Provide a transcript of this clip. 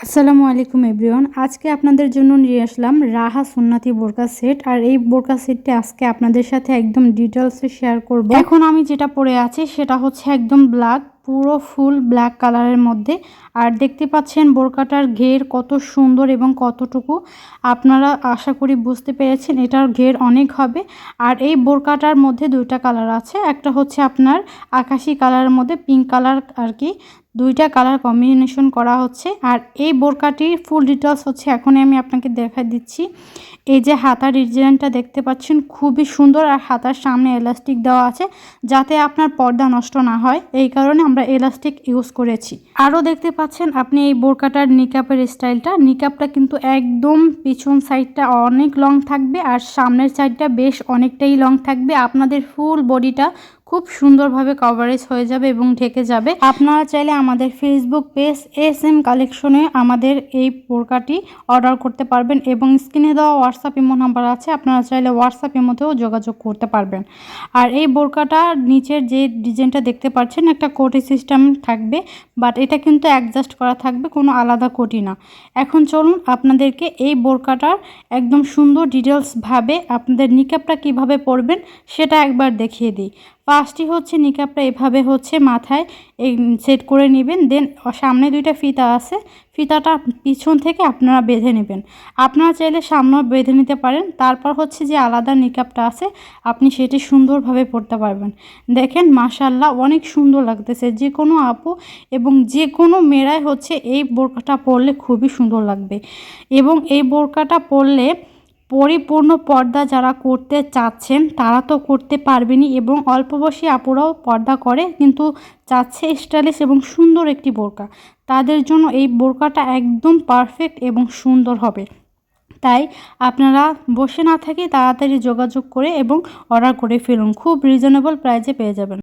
আসসালামু আলাইকুম এভরিওয়ান। আজকে আপনাদের জন্য নিয়ে আসলাম রাহা সুন্নাতি বোরকা সেট। আর এই বোরকা সেটটি আজকে আপনাদের সাথে একদম ডিটেলসে শেয়ার করব। এখন আমি যেটা পরে আছি সেটা হচ্ছে একদম ব্ল্যাক পুরো ফুল ব্ল্যাক কালারের মধ্যে। আর দেখতে পাচ্ছেন বোরকাটার ঘের কত সুন্দর এবং কতটুকু। আপনারা আশা করি বুঝতে পেরেছেন এটার ঘের অনেক হবে। আর এই বোরকাটার মধ্যে দুইটা কালার আছে। একটা হচ্ছে আপনার আকাশি কালারের মধ্যে পিঙ্ক কালার আর কি। দুইটা কালার কম্বিনেশন করা হচ্ছে। আর এই বোরকাটির ফুল ডিটেলস হচ্ছে, এখনই আমি আপনাকে দেখা দিচ্ছি। এই যে হাতার ডিজাইনটা দেখতে পাচ্ছেন, খুবই সুন্দর। আর হাতার সামনে এলাস্টিক দেওয়া আছে, যাতে আপনার পর্দা নষ্ট না হয়। এই কারণে আমরা এলাস্টিক ইউজ করেছি। আরও দেখতে পাচ্ছেন, আপনি এই বোরকাটার নিকাপের স্টাইলটা নিকাপটা কিন্তু একদম পিছন সাইডটা অনেক লং থাকবে, আর সামনের সাইডটা বেশ অনেকটাই লং থাকবে। আপনাদের ফুল বডিটা খুব সুন্দরভাবে কভারেজ হয়ে যাবে এবং ঢেকে যাবে। আপনারা চাইলে আমাদের ফেসবুক পেজ এস এম কালেকশনে আমাদের এই বোরকাটি অর্ডার করতে পারবেন এবং স্ক্রিনে দেওয়া হোয়াটসঅ্যাপ ইমো নাম্বার আছে, আপনারা চাইলে হোয়াটসঅ্যাপ ইমোতেও যোগাযোগ করতে পারবেন। আর এই বোরকাটা নিচের যে ডিজাইনটা দেখতে পাচ্ছেন, একটা কোটি সিস্টেম থাকবে বাট এটা কিন্তু অ্যাডজাস্ট করা থাকবে, কোনো আলাদা কোটি না। এখন চলুন আপনাদেরকে এই বোরকাটার একদম সুন্দর ডিটেলসভাবে আপনাদের নিকাপটা কীভাবে পরবেন, সেটা একবার দেখিয়ে দিই। ফার্স্টই হচ্ছে নিকাপটা এভাবে হচ্ছে মাথায়, এই সেট করে নেবেন। দেন সামনে দুইটা ফিতা আছে, ফিতাটা পিছন থেকে আপনারা বেঁধে নেবেন। আপনারা চাইলে সামনেও বেঁধে নিতে পারেন। তারপর হচ্ছে যে আলাদা নিকাপটা আছে, আপনি সেটি সুন্দরভাবে পরতে পারবেন। দেখেন মাশাল্লাহ অনেক সুন্দর লাগতেছে। যে কোনো আপু এবং যে কোনো মেয়েরাই হচ্ছে এই বোরকাটা পরলে খুবই সুন্দর লাগবে। এবং এই বোরকাটা পরলে পরিপূর্ণ পর্দা যারা করতে চাচ্ছেন, তারা তো করতে পারবেনই এবং অল্প বয়সী আপুরাও পর্দা করে, কিন্তু চাচ্ছে স্টাইলিশ এবং সুন্দর একটি বোরকা। তাদের জন্য এই বোরকাটা একদম পারফেক্ট এবং সুন্দর হবে। তাই আপনারা বসে না থেকে তাড়াতাড়ি যোগাযোগ করে এবং অর্ডার করে ফেলুন। খুব রিজনেবল প্রাইজে পেয়ে যাবেন।